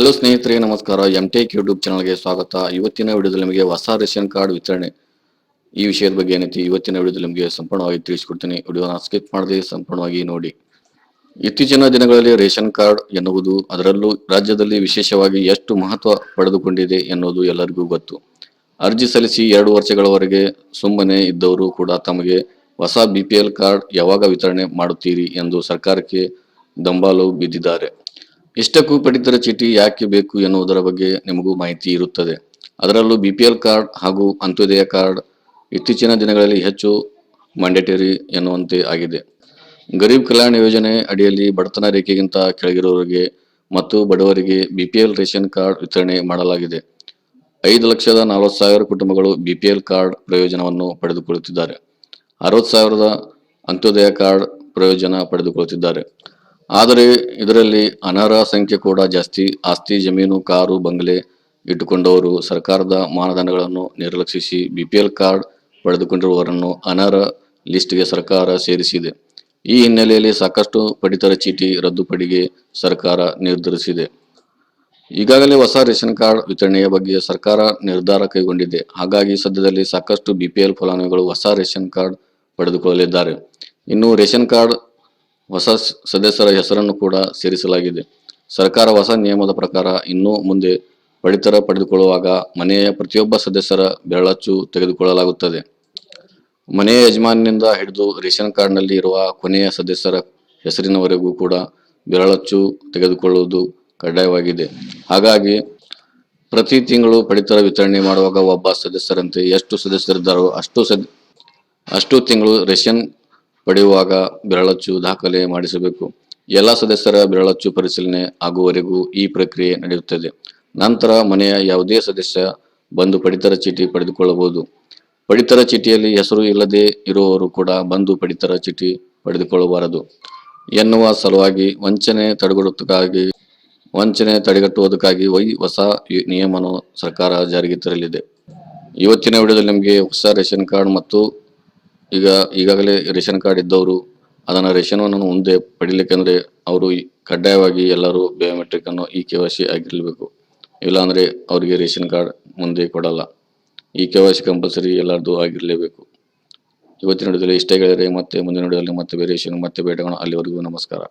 Hello ಸ್ನೇಹಿತರೆ, ನಮಸ್ಕಾರ. M tech YouTube ಚಾನಲ್ಗೆ ಸ್ವಾಗತ. ಇವತ್ತಿನ ವಿಡಿಯೋದಲ್ಲಿ ನಿಮಗೆ ಹೊಸ ರೇಷನ್ ಕಾರ್ಡ್ ವಿತರಣೆ ಈ ವಿಷಯದ ಬಗ್ಗೆ ಏನೈತಿ ಇವತ್ತಿನ ವಿಡಿಯೋದಲ್ಲಿ ನಿಮಗೆ ಸಂಪೂರ್ಣವಾಗಿ ತಿಳಿಸ್ಕೊಡ್ತೀನಿ. ವಿಡಿಯೋನ ಸ್ಕಿಪ್ ಮಾಡದೆ ಸಂಪೂರ್ಣವಾಗಿ ನೋಡಿ. ಇತ್ತೀಚಿನ ದಿನಗಳಲ್ಲಿ ರೇಷನ್ ಕಾರ್ಡ್ ಎನ್ನುವುದು ಅದರಲ್ಲೂ ರಾಜ್ಯದಲ್ಲಿ ವಿಶೇಷವಾಗಿ ಎಷ್ಟು ಮಹತ್ವ ಪಡೆದುಕೊಂಡಿದೆ ಎನ್ನುವುದು ಎಲ್ಲರಿಗೂ ಗೊತ್ತು. ಅರ್ಜಿ ಸಲ್ಲಿಸಿ ಎರಡು ವರ್ಷಗಳವರೆಗೆ ಸುಮ್ಮನೆ ಇದ್ದವರು ಕೂಡ ತಮಗೆ ಹೊಸ ಬಿಪಿಎಲ್ ಕಾರ್ಡ್ ಯಾವಾಗ ವಿತರಣೆ ಮಾಡುತ್ತೀರಿ ಎಂದು ಸರ್ಕಾರಕ್ಕೆ ದಂಬಾಲು ಬಿದ್ದಿದ್ದಾರೆ. ಇಷ್ಟಕ್ಕೂ ಪಡಿತರ ಚೀಟಿ ಯಾಕೆ ಬೇಕು ಎನ್ನುವುದರ ಬಗ್ಗೆ ನಿಮಗೂ ಮಾಹಿತಿ ಇರುತ್ತದೆ. ಅದರಲ್ಲೂ ಬಿಪಿಎಲ್ ಕಾರ್ಡ್ ಹಾಗೂ ಅಂತ್ಯೋದಯ ಕಾರ್ಡ್ ಇತ್ತೀಚಿನ ದಿನಗಳಲ್ಲಿ ಹೆಚ್ಚು ಮ್ಯಾಂಡೇಟರಿ ಎನ್ನುವಂತೆ ಆಗಿದೆ. ಗರೀಬ್ ಕಲ್ಯಾಣ ಯೋಜನೆ ಅಡಿಯಲ್ಲಿ ಬಡತನ ರೇಖೆಗಿಂತ ಕೆಳಗಿರುವವರಿಗೆ ಮತ್ತು ಬಡವರಿಗೆ B P L ration card ವಿತರಣೆ ಮಾಡಲಾಗಿದೆ. ಐದು ಲಕ್ಷದ ನಲವತ್ತು ಸಾವಿರ ಕುಟುಂಬಗಳು ಬಿ ಪಿ ಎಲ್ ಕಾರ್ಡ್ ಪ್ರಯೋಜನವನ್ನು ಪಡೆದುಕೊಳ್ಳುತ್ತಿದ್ದಾರೆ. ಅರವತ್ತು ಸಾವಿರದ ಅಂತ್ಯೋದಯ ಕಾರ್ಡ್ ಪ್ರಯೋಜನ ಪಡೆದುಕೊಳ್ಳುತ್ತಿದ್ದಾರೆ. ಆದರೆ ಇದರಲ್ಲಿ ಅನರ್ಹ ಸಂಖ್ಯೆ ಕೂಡ ಜಾಸ್ತಿ. ಆಸ್ತಿ, ಜಮೀನು, ಕಾರು, ಬಂಗಲೆ ಇಟ್ಟುಕೊಂಡವರು ಸರ್ಕಾರದ ಮಾನದಂಡಗಳನ್ನು ನಿರ್ಲಕ್ಷಿಸಿ ಬಿಪಿಎಲ್ ಕಾರ್ಡ್ ಪಡೆದುಕೊಂಡಿರುವವರನ್ನು ಅನರ್ಹ ಲಿಸ್ಟ್ಗೆ ಸರ್ಕಾರ ಸೇರಿಸಿದೆ. ಈ ಹಿನ್ನೆಲೆಯಲ್ಲಿ ಸಾಕಷ್ಟು ಪಡಿತರ ಚೀಟಿ ರದ್ದುಪಡಿಗೆ ಸರ್ಕಾರ ನಿರ್ಧರಿಸಿದೆ. ಈಗಾಗಲೇ ಹೊಸ ರೇಷನ್ ಕಾರ್ಡ್ ವಿತರಣೆಯ ಬಗ್ಗೆ ಸರ್ಕಾರ ನಿರ್ಧಾರ ಕೈಗೊಂಡಿದೆ. ಹಾಗಾಗಿ ಸದ್ಯದಲ್ಲಿ ಸಾಕಷ್ಟು ಬಿಪಿಎಲ್ ಫಲಾನುಭವಿಗಳು ಹೊಸ ರೇಷನ್ ಕಾರ್ಡ್ ಪಡೆದುಕೊಳ್ಳಲಿದ್ದಾರೆ. ಇನ್ನು ರೇಷನ್ ಕಾರ್ಡ್ ಹೊಸ ಸದಸ್ಯರ ಹೆಸರನ್ನು ಕೂಡ ಸೇರಿಸಲಾಗಿದೆ. ಸರ್ಕಾರ ಹೊಸ ನಿಯಮದ ಪ್ರಕಾರ ಇನ್ನೂ ಮುಂದೆ ಪಡಿತರ ಪಡೆದುಕೊಳ್ಳುವಾಗ ಮನೆಯ ಪ್ರತಿಯೊಬ್ಬ ಸದಸ್ಯರ ಬೆರಳಚ್ಚು ತೆಗೆದುಕೊಳ್ಳಲಾಗುತ್ತದೆ. ಮನೆಯ ಯಜಮಾನಿನಿಂದ ಹಿಡಿದು ರೇಷನ್ ಕಾರ್ಡ್ನಲ್ಲಿ ಇರುವ ಕೊನೆಯ ಸದಸ್ಯರ ಹೆಸರಿನವರೆಗೂ ಕೂಡ ಬೆರಳಚ್ಚು ತೆಗೆದುಕೊಳ್ಳುವುದು ಕಡ್ಡಾಯವಾಗಿದೆ. ಹಾಗಾಗಿ ಪ್ರತಿ ತಿಂಗಳು ಪಡಿತರ ವಿತರಣೆ ಮಾಡುವಾಗ ಒಬ್ಬ ಸದಸ್ಯರಂತೆ ಎಷ್ಟು ಸದಸ್ಯರಿದ್ದಾರೋ ಅಷ್ಟು ಸದ್, ಅಷ್ಟು ತಿಂಗಳು ರೇಷನ್ ಪಡೆಯುವಾಗ ಬೆರಳಚ್ಚು ದಾಖಲೆ ಮಾಡಿಸಬೇಕು. ಎಲ್ಲ ಸದಸ್ಯರ ಬೆರಳಚ್ಚು ಪರಿಶೀಲನೆ ಆಗುವವರೆಗೂ ಈ ಪ್ರಕ್ರಿಯೆ ನಡೆಯುತ್ತದೆ. ನಂತರ ಮನೆಯ ಯಾವುದೇ ಸದಸ್ಯ ಬಂದು ಪಡಿತರ ಚೀಟಿ ಪಡೆದುಕೊಳ್ಳಬಹುದು. ಪಡಿತರ ಚೀಟಿಯಲ್ಲಿ ಹೆಸರು ಇಲ್ಲದೆ ಇರುವವರು ಕೂಡ ಬಂದು ಪಡಿತರ ಚೀಟಿ ಪಡೆದುಕೊಳ್ಳಬಾರದು. ಎನ್ನುವ ಸಲುವಾಗಿ ವಂಚನೆ ತಡೆಗಟ್ಟುವುದಕ್ಕಾಗಿ ವಂಚನೆ ತಡೆಗಟ್ಟುವುದಕ್ಕಾಗಿ ವೈ ಹೊಸ ನಿಯಮವನ್ನು ಸರ್ಕಾರ ಜಾರಿಗೆ ತರಲಿದೆ. ಇವತ್ತಿನ ವಿಡಿಯೋದಲ್ಲಿ ನಿಮಗೆ ಹೊಸ ರೇಷನ್ ಕಾರ್ಡ್ ಮತ್ತು ಈಗ ಈಗಾಗಲೇ ರೇಷನ್ ಕಾರ್ಡ್ ಇದ್ದವರು ಅದನ್ನ ರೇಷನ್ವನ್ನು ಮುಂದೆ ಪಡಿಲಿಕ್ಕಂದ್ರೆ ಅವರು ಕಡ್ಡಾಯವಾಗಿ ಎಲ್ಲರೂ ಬಯೋಮೆಟ್ರಿಕ್ ಅನ್ನು ಈ ಕೆ ವೈ ಸಿ ಆಗಿರಬೇಕು. ಇಲ್ಲಾಂದ್ರೆ ಅವರಿಗೆ ರೇಷನ್ ಕಾರ್ಡ್ ಮುಂದೆ ಕೊಡಲ್ಲ. ಈ ಕೆ ವೈ ಸಿ ಕಂಪಲ್ಸರಿ ಎಲ್ಲರದು ಆಗಿರಲೇಬೇಕು. ಇವತ್ತಿನ ವಿಡಿಯೋದಲ್ಲಿ ಇಷ್ಟೇ ಹೇಳಿದರೆ ಮತ್ತೆ ಮುಂದಿನ ವಿಡಿಯೋದಲ್ಲಿ ಮತ್ತೆ ಬೇರೆ ಮತ್ತೆ ಭೇಟಿಯಾಗೋಣ. ಅಲ್ಲಿವರೆಗೂ ನಮಸ್ಕಾರ.